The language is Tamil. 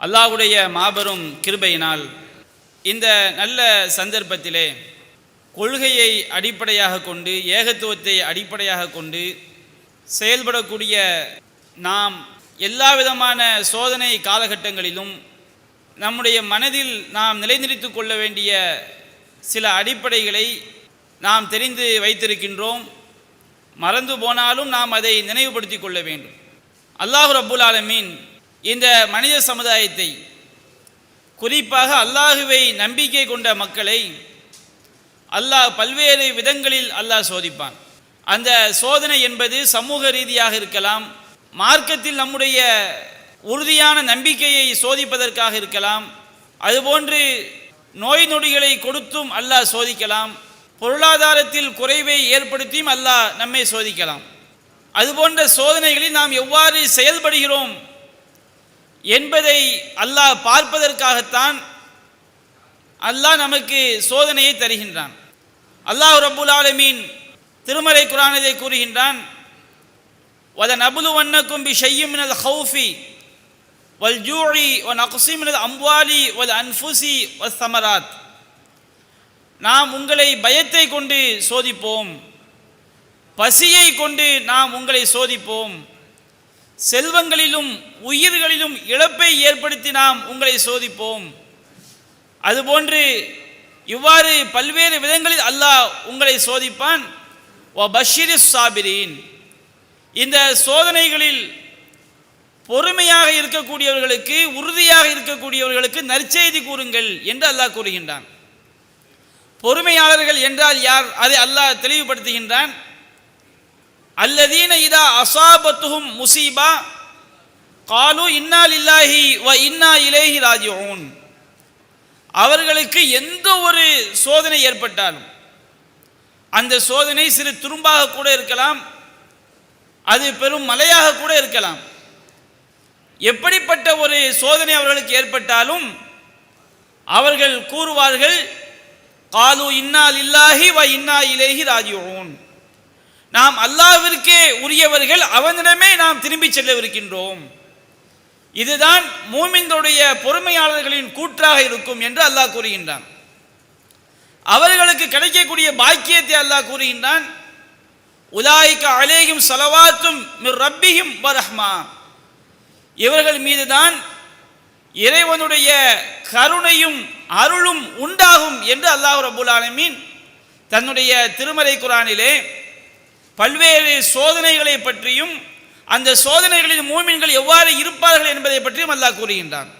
அல்லாஹ்வுடைய மாபெரும் கிருபையினால் இந்த நல்ல சந்தர்ப்பத்திலே கொள்கையை அடிப்படையாக கொண்டு ஏகத்துவத்தை அடிப்படையாக கொண்டு செயல்படக்கூடிய நாம் எல்லா விதமான சோதனை காலகட்டங்களிலும் நம்முடைய மனதில் நாம் நிலைநிறுத்திக் கொள்ள வேண்டிய சில அடிப்படைகளை நாம் தெரிந்து வைத்திருக்கின்றோம். மறந்து போனாலும் நாம் அதை நினைவுபடுத்திக் கொள்ள வேண்டும். அல்லாஹ் ரபுல் ஆலமீன் இந்த மனித சமுதாயத்தை குறிப்பாக அல்லாஹுவை நம்பிக்கை கொண்ட மக்களை அல்லாஹ் பல்வேறு விதங்களில் அல்லாஹ் சோதிப்பான். அந்த சோதனை என்பது சமூக ரீதியாக இருக்கலாம் மார்க்கத்தில் நம்முடைய உறுதியான நம்பிக்கையை சோதிப்பதற்காக இருக்கலாம் அதுபோன்று நோய் நொடிகளை கொடுத்தும் அல்லாஹ் சோதிக்கலாம் பொருளாதாரத்தில் குறைவை ஏற்படுத்தியும் அல்லாஹ் நம்மை சோதிக்கலாம். அதுபோன்ற சோதனைகளில் நாம் எவ்வாறு செயல்படுகிறோம் என்பதை அல்லாஹ் பார்ப்பதற்காகத்தான் அல்லாஹ் நமக்கு சோதனையை தருகின்றான். அல்லாஹ் ரபுல் ஆலமீன் திருமலை குரானதை கூறுகின்றான் வதன் அபுலு வண்ணக்கும் பி ஷையும் மினல் ஹவுஃபி வல் ஜூழி ஒன் அக்சி மினல் அம்வாலி வல் அன்ஃபுசி வஸ் சமராத். நாம் உங்களை பயத்தை கொண்டு சோதிப்போம் பசியை கொண்டு நாம் உங்களை சோதிப்போம். செல்வங்களிலும் உயிர்களிலும் இழப்பை ஏற்படுத்தி நாம் உங்களை சோதிப்போம். அதுபோன்று இவ்வாறு பல்வேறு விதங்களில் அல்லாஹ் உங்களை சோதிப்பான். ஓ பஷீரி சாபிரீன் இந்த சோதனைகளில் பொறுமையாக இருக்கக்கூடியவர்களுக்கு உறுதியாக இருக்கக்கூடியவர்களுக்கு நற்செய்தி கூறுங்கள் என்று அல்லாஹ் கூறுகின்றான். பொறுமையாளர்கள் என்றால் யார்? அதை அல்லாஹ் தெளிவுபடுத்துகின்றான். அல்லதீன இதா அசாபத்துஹும் முசீபா காலு இன்னா இல்லாஹி வ இன்னா இலேஹி ராஜிஊன். அவர்களுக்கு எந்த ஒரு சோதனை ஏற்பட்டாலும் அந்த சோதனை சிறு துரும்பாக கூட இருக்கலாம் அது பெரும் மலையாக கூட இருக்கலாம். எப்படிப்பட்ட ஒரு சோதனை அவர்களுக்கு ஏற்பட்டாலும் அவர்கள் கூறுவார்கள் காலு இன்னா இல்லாஹி வ இன்னா இலேஹி ராஜிஊன். நாம் அல்லாவிற்கே உரியவர்கள் அவனிடமே நாம் திரும்பி செல்லவிருக்கின்றோம். இதுதான் மூமிந்தோடைய பொறுமையாளர்களின் கூற்றாக இருக்கும் என்று அல்லாஹ் கூறுகின்றான். அவர்களுக்கு கிடைக்கக்கூடிய பாக்கியத்தை அல்லாஹ் கூறுகின்றான். உலாய்க்க அலேயும் சலவாத்தும் ரப்பியும் வரஹ்மா. இவர்கள் மீதுதான் இறைவனுடைய கருணையும் அருளும் உண்டாகும் என்று அல்லாஹ் ரபுல் ஆலமீன் தன்னுடைய திருமலை குரானிலே பல்வேறு சோதனைகளை பற்றியும் அந்த சோதனைகளில் மூமின்கள் எவ்வாறு இருப்பார்கள் என்பதை பற்றியும் அல்லாஹ் கூறுகின்றான்.